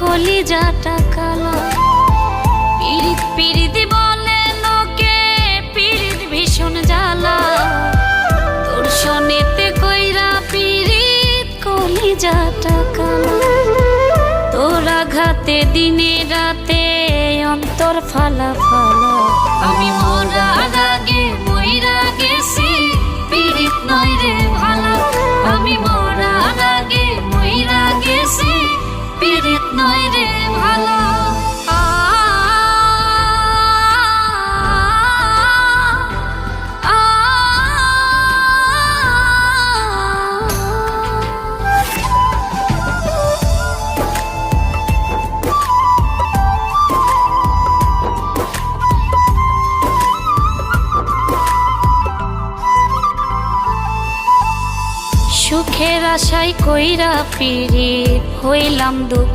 কলিজাটা কালা। পিরিত পিরিত বলে লোকে পিরিত ভীষণ জ্বালা। তোর শোনেতে কইরা পিরিত কলিজাটা কালা। তোর আঘাতে দিনে রাতে অন্তর ফালা ফালা। আমি মরার আগে মইরা গেছি পিরিত নয় রে। পিরিত ভালা। সুখের আশায় কইরা পিরিত হইলাম দুঃখ